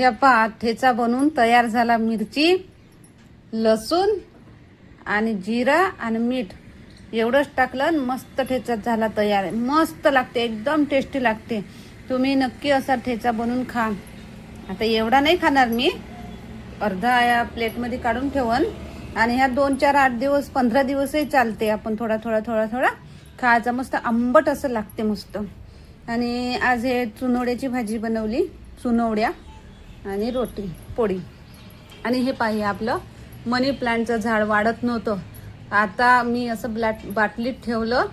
हे पहा ठेचा बनवून तयार झाला मिरची लसूण आणि जिरा आणि मीठ. एवढंच टाकलं आणि मस्त ठेचा झाला तयार. मस्त लागते एकदम टेस्टी लागते. तुम्ही नक्की असा ठेचा बनवून खा. आता एवढा नाही खाणार मी. अर्धा या प्लेटमध्ये काढून ठेवन. आणि ह्या दोन चार आठ दिवस पंधरा दिवसही चालते. आपण थोडा थोडा थोडा थोडा खायचा मस्त आंबट असं लागते मस्त. आणि आज हे चुनवड्याची भाजी बनवली चुनवड्या. आणि रोटी पोळी. आणि हे पाहिजे आपलं मनी प्लांटचं झाड वाढत नव्हतं. आता मी असं ब्लॅट बाटलीत ठेवलं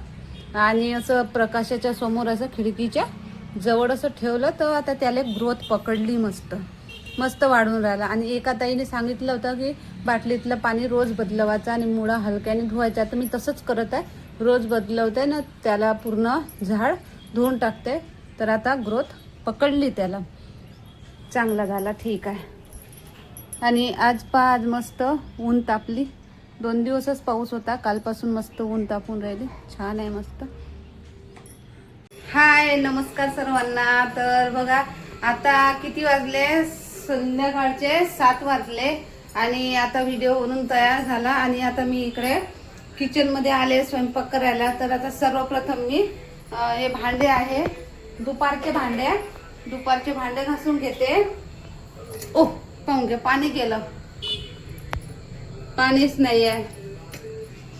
आणि असं प्रकाशाच्या समोर असं खिडकीच्या जवळ असं ठेवलं तर आता त्याला ग्रोथ पकडली मस्त. मस्त वाढून राहिला. आणि एका ताईने सांगितलं होतं की बाटलीतलं पाणी रोज बदलवायचं आणि मुळा हलक्याने धुवायचा. तर मी तसंच करत आहे. रोज बदलवते ना त्याला पूर्ण झाड धुवून टाकते. तर आता ग्रोथ पकडली त्याला. चांगला झाला ठीक आहे. आणि आज पहा आज मस्त ऊन तापली. दोन दिवसच पाऊस होता कालपासून मस्त ऊन तापून राहिली. छान आहे मस्त. हाय नमस्कार सर्वांना. तर बघा आता किती वाजले? संध्याकाळचे सात वाजले आणि आता व्हिडिओ बनून तयार झाला. आणि आता मी इकडे किचनमध्ये आले स्वयंपाक करायला. तर आता सर्वप्रथम मी हे भांडे आहे. दुपारचे भांडे. दुपारचे भांडे घासून घेते. ओ पाहून घे पाणी गेलं. पाणीच नाही आहे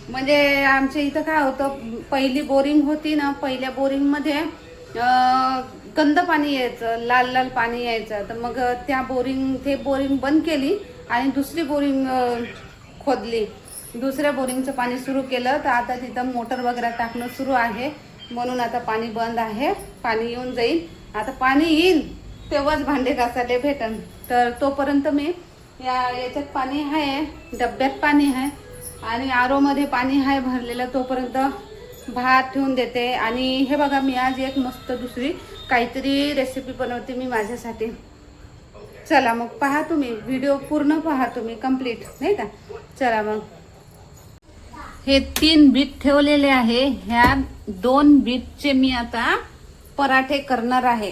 म्हणजे आमच्या इथं काय होतं पहिली बोरिंग होती ना पहिल्या बोरिंगमध्ये गंद पाणी यायचं लाल लाल पाणी यायचं. तर मग त्या बोरिंग ते बोरिंग बंद केली आणि दुसरी बोरिंग खोदली. दुसऱ्या बोरिंगचं पाणी सुरू केलं. तर आता तिथं मोटर वगैरे टाकणं सुरू आहे. म्हणून आता पाणी बंद आहे. पाणी येऊन जाईल. आता पाणी येईल तेव्हाच भांडे घासायला भेटन. तर तोपर्यंत मी या याच्यात पाणी आहे डब्यात पाणी आहे आणि आरोमध्ये पाणी आहे भरलेलं तोपर्यंत भात ठेवून देते. आणि हे बघा मी आज एक मस्त दुसरी काहीतरी रेसिपी बनवते मी माझ्यासाठी. चला मग पहा तुम्ही व्हिडिओ पूर्ण पहा तुम्ही कंप्लीट नाही का? चला मग. हे तीन बीट ठेवलेले आहे. ह्या दोन बीटचे मी आता पराठे करणार आहे.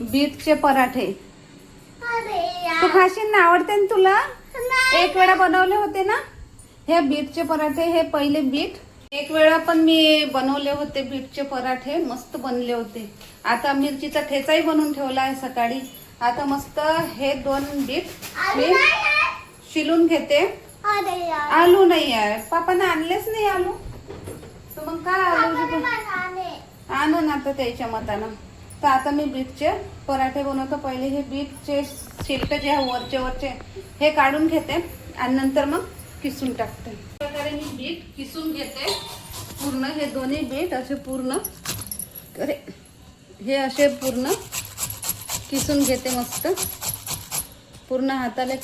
बीटचे पराठे. तू खाशील ना आवडते ना तुला? एक वेळा बनवले होते ना? हे बीटचे पराठे हे पहिले बीट. एक वेळा पण मी बनवले होते बीटचे पराठे मस्त बनले होते. आता मिरचीचा ठेचाही बनवून ठेवला आहे सकाळी. आता मस्त हे दोन बीट मी शिलून घेते. आलू नाही आहे. पापाने आणलेच नाही आलू. तर मग काय आलू आणू ना आता त्याच्या मतानं. तर आता मी बीटचे पराठे बनवतो. पहिले हे बीटचे शिल्क जे आहे वरचे वरचे हे काढून घेते आणि नंतर मग किसून टाकते. प्रकारे मी बीट किसून घेते. पूर्ण हे दोन्ही बीट असे पूर्ण अरे हे असे पूर्ण किसून घेते मस्त. पूर्ण हाताला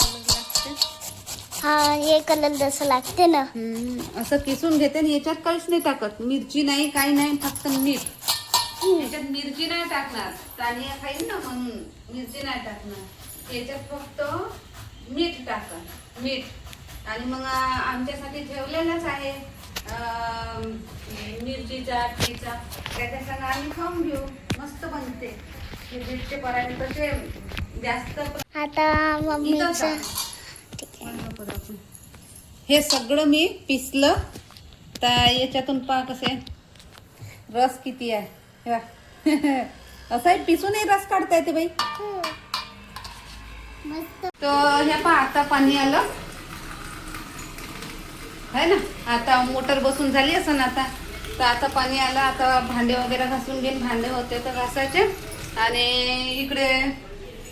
हा हे कलर जसं लागते ना. हम्म, असं किसून घेते आणि याच्यात काहीच नाही टाकत. मिरची नाही काही नाही फक्त मीठ. याच्यात मिरची नाही टाकणार. तानिया खाईल ना म्हणून मिरची नाही टाकणार. याच्यात फक्त मीठ टाका मीठ. आणि मग आ, आमच्यासाठी ठेवलेलाच आहे अं, मिरचीचा ठेचा त्याच्या संग आम्ही खाऊन घेऊ. मस्त बनते. हे बीटचे पराठे कसे जास्त आता मम्मीचं. हे सगळं मी पिसलं. तर याच्यातून पहा कसे रस किती आहे. हे. असंही पिसूनही रस काढता येते बाई. मस्त. तर ह्या पहा आता पाणी आलं. है ना? आता मोटर बसून झाली असं ना आता. तर आता पाणी आलं आता भांडे वगैरे घासून घेईन. भांडे होते तर घासायचे. आणि इकडे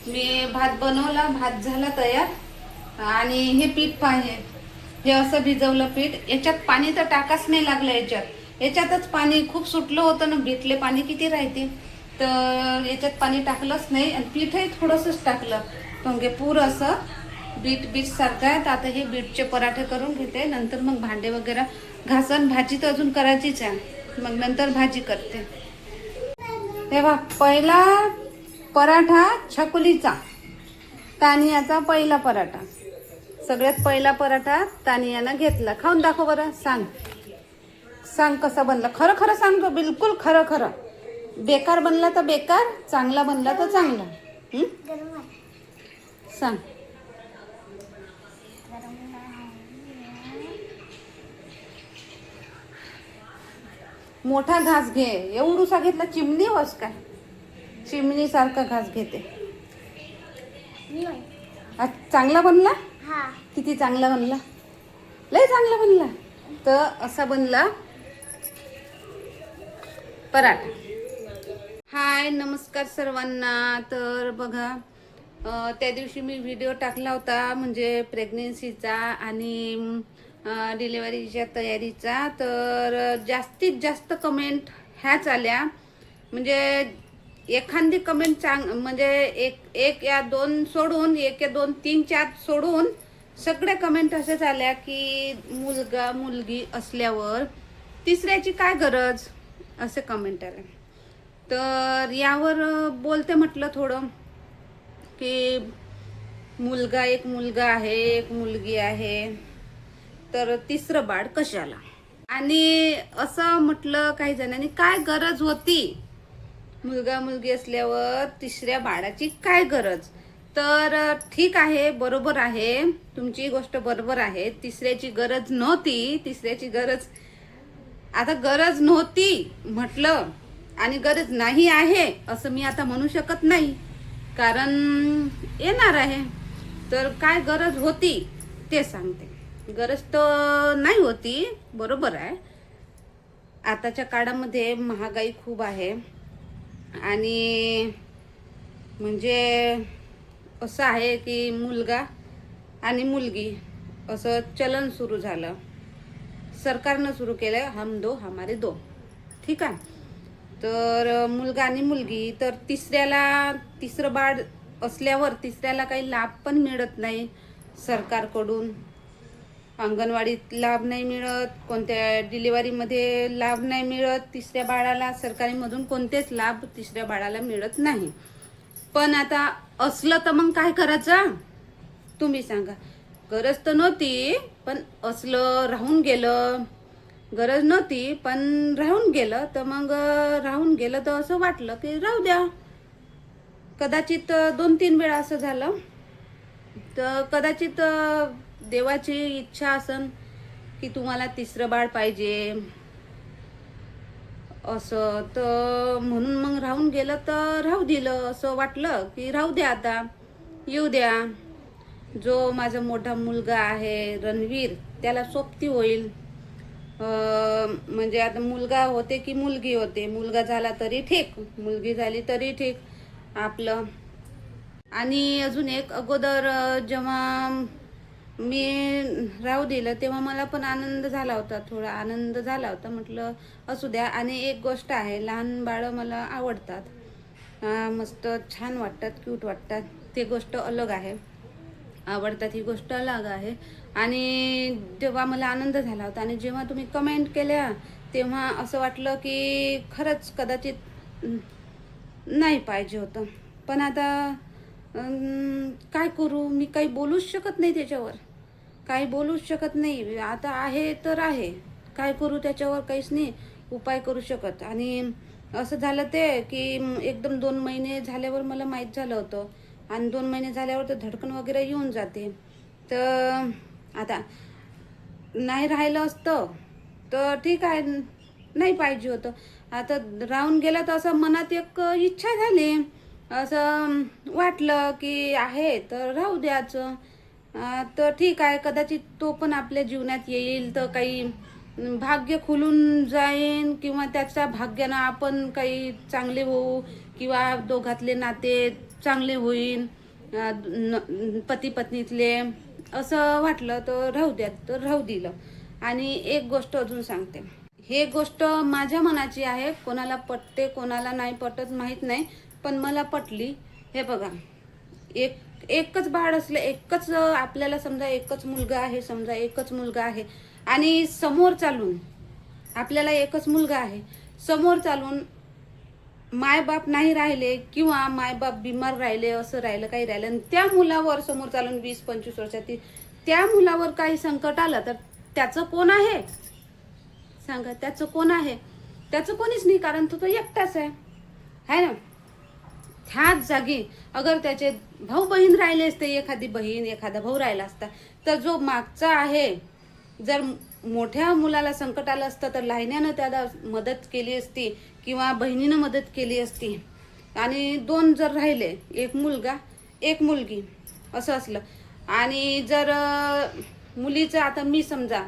मी भात बनवला भात झाला तयार. आणि हे पीठ पाहिजे हे असं भिजवलं पीठ. याच्यात पाणी तर टाकाच नाही लागलं याच्यात. याच्यातच पाणी खूप सुटलं होतं ना बीटले पाणी किती राहते? तर याच्यात पाणी टाकलंच नाही आणि पीठही थोडंसंच टाकलं. म्हणजे पूर असं बीट बीट सारखं आहे. तर आता हे बीटचे पराठे करून घेते. नंतर मग भांडे वगैरे घासन भाजी तर अजून करायचीच आहे. मग नंतर भाजी करते. तेव्हा पहिला पराठा छकुलीचा. तानियाचा पहिला पराठा. सगळ्यात पहिला पराठा तानियानं घेतला. खाऊन दाखव बरं सांग. सांग कसा बनला. खरं खरं सांग गं, बिलकुल खरं खरं. बेकार बनला तर बेकार चांगला बनला तर चांगला. सांग. मोठा घास घे. एवढूसा घेतला चिमणी वस काय? चिमणी सारखा घास घेते. चांगला बनला? किती चांगला बनला लय चांगला बनला तर असा बनला पराठा. हाय नमस्कार सर्वांना. तर बघा त्या दिवशी मी व्हिडिओ टाकला होता म्हणजे प्रेग्नेन्सीचा आणि डिलेवरीच्या डिलिव्हरीच्या तयारीचा. तर जास्तीत जास्त कमेंट ह्याच आल्या. म्हणजे एखादी कमेंट चांग म्हणजे एक एक या दोन सोडून एक या दोन तीन चार सोडून सगळे कमेंट असेच आल्या की मुलगा मुलगी असल्यावर तिसऱ्याची काय गरज? असे कमेंट आले. तर यावर बोलते म्हटलं थोडं की मुलगा एक मुलगा आहे एक मुलगी आहे. तर तिसरं बाळ कशाला? आणि असं म्हटलं काही जणांनी काय गरज होती? मुलगा मुलगी असल्यावर तिसऱ्या बाळाची काय गरज? तर ठीक आहे बरोबर आहे. तुमची गोष्ट बरोबर आहे. तिसऱ्याची गरज नव्हती. तिसऱ्याची गरज आता गरज नव्हती म्हटलं आणि गरज नाही आहे असं मी आता म्हणू शकत नाही. कारण येणार आहे. तर काय गरज होती ते सांगते. गरज तर नाही होती. बरोबर आहे. आताच्या काळामध्ये महागाई खूप आहे. आणि म्हणजे असं आहे की मुलगा आणि मुलगी असं चलन सुरू झालं. सरकारनं सुरू केलं हम दो हमारे दो. ठीक आहे? तर मुलगा आणि मुलगी तर तिसऱ्याला तिसरं बाळ असल्यावर तिसऱ्याला काही लाभ पण मिळत नाही सरकारकडून. अंगणवाडीत लाभ नाही मिळत कोणत्या डिलिव्हरीमध्ये लाभ नाही मिळत तिसऱ्या बाळाला सरकारीमधून कोणतेच लाभ तिसऱ्या बाळाला मिळत नाही. पण आता असलं तर मग काय करायचं? तुम्ही सांगा. गरज तर नव्हती पण असलं राहून गेलं. गरज नव्हती पण राहून गेलं. तर मग राहून गेलं तर असं वाटलं की राहू द्या. कदाचित दोन तीन वेळा असं झालं. तर कदाचित देवाची इच्छा असन की तुम्हाला तिसरं बाळ पाहिजे. असं तर म्हणून मग राहून गेलं तर राहू दिलं. असं वाटलं की राहू द्या आता. येऊ द्या. जो माझा मोठा मुलगा आहे रणवीर त्याला सोबती होईल. म्हणजे आता मुलगा होते की मुलगी होते. मुलगा झाला तरी ठीक. मुलगी झाली तरी ठीक. आपलं. आणि अजून एक अगोदर जेव्हा मी राहू दिलं तेव्हा मला पण आनंद झाला होता थोडा आनंद झाला होता. म्हटलं असू द्या आणि एक गोष्ट आहे लहान बाळं मला आवडतात. मस्त छान वाटतात क्यूट वाटतात. ते गोष्ट अलग आहे. आवडतात ही गोष्ट अलग आहे. आणि जेव्हा मला आनंद झाला होता. आणि जेव्हा तुम्ही कमेंट केल्या तेव्हा असं वाटलं की खरंच कदाचित नाही पाहिजे होतं. पण आता काय करू? मी काही बोलूच शकत नाही त्याच्यावर. काही बोलूच शकत नाही. आता आहे तर आहे. काय करू त्याच्यावर काहीच नाही. उपाय करू शकत. आणि असं झालं ते की एकदम दोन महिने झाल्यावर मला माहीत झालं होतं. आणि दोन महिने झाल्यावर तर धडकन वगैरे येऊन जाते. तर आता नाही राहिलं असतं तर ठीक आहे. नाही पाहिजे होतं. आता राहून गेलं तर असं मनात एक इच्छा झाली. असं वाटलं की आहे तर राहू द्याचं तर ठीक आहे कदाचित तो पण आपल्या जीवनात येईल तर काही भाग्य खुलून जाईन किंवा त्याच्या भाग्यानं आपण काही चांगले होऊ किंवा दोघातले नाते चांगले होईल पती पत्नीतले असं वाटलं तर राहू द्या तर राहू दिलं. आणि एक गोष्ट अजून सांगते. हे गोष्ट माझ्या मनाची आहे कोणाला पटते कोणाला नाही पटत माहीत नाही. पण मला पटली. हे बघा. एक एकच बाळ असलं एकच आपल्याला समजा एकच मुलगा आहे समजा एकच मुलगा आहे आणि समोर चालून आपल्याला एकच मुलगा आहे समोर चालून मायबाप नाही राहिले किंवा मायबाप बिमार राहिले असं राहिलं काही राहिलं आणि त्या मुलावर समोर चालून वीस पंचवीस वर्षातील त्या मुलावर काही संकट आलं तर त्याचं कोण आहे? सांगा त्याचं कोण आहे? त्याचं कोणीच नाही कारण तो तो एकटाच आहे. है ना? ह्याच जागी अगर त्याचे भाऊ बहीण राहिले असते एखादी बहीण एखादा भाऊ राहिला असता तर जो मागचा आहे जर मोठ्या मुलाला संकट आलं असतं तर लाहिण्यानं त्याला मदत केली असती किंवा बहिणीनं मदत केली असती. आणि दोन जर राहिले एक मुलगा एक मुलगी असं असलं. आणि जर मुलीचं आता मी समजा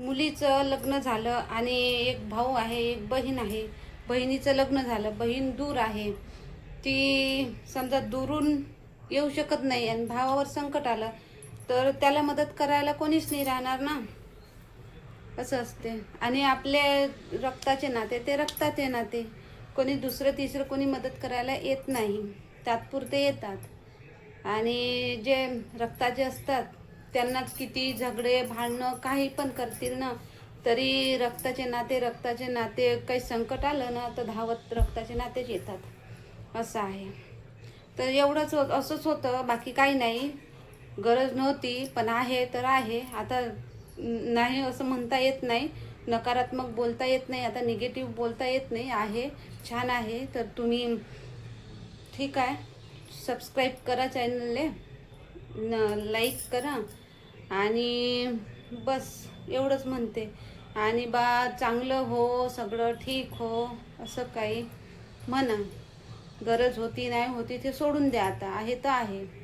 मुलीचं लग्न झालं आणि एक भाऊ आहे एक बहीण आहे बहिणीचं लग्न झालं बहीण दूर आहे ती समजा दुरून येऊ शकत नाही आणि भावावर संकट आलं तर त्याला मदत करायला कोणीच नाही राहणार ना? असं असते. आणि आपले रक्ताचे नाते ते रक्ताचे नाते. कोणी दुसरं तिसरं कोणी मदत करायला येत नाही. तात्पुरते येतात. आणि जे रक्ताचे असतात त्यांनाच किती झगडे भांडणं काही पण करतील ना तरी रक्ताचे नाते रक्ताचे नाते काही संकट आलं ना तर धावत रक्ताचे नातेच येतात. असं आहे. तर एवढंच होत असंच होतं. बाकी काही नाही. गरज नव्हती पण आहे तर आहे. आता नाही असं म्हणता येत नाही. नकारात्मक बोलता येत नाही. आता निगेटिव्ह बोलता येत नाही. आहे छान आहे. तर तुम्ही ठीक आहे. सबस्क्राईब करा चॅनलले. न लाईक करा. आणि बस एवढंच म्हणते. आणि बा चांगलं हो सगळं ठीक हो असं काही म्हणा. गरज होती नाही होती ते सोडून द्या आता. आहे तर आहे.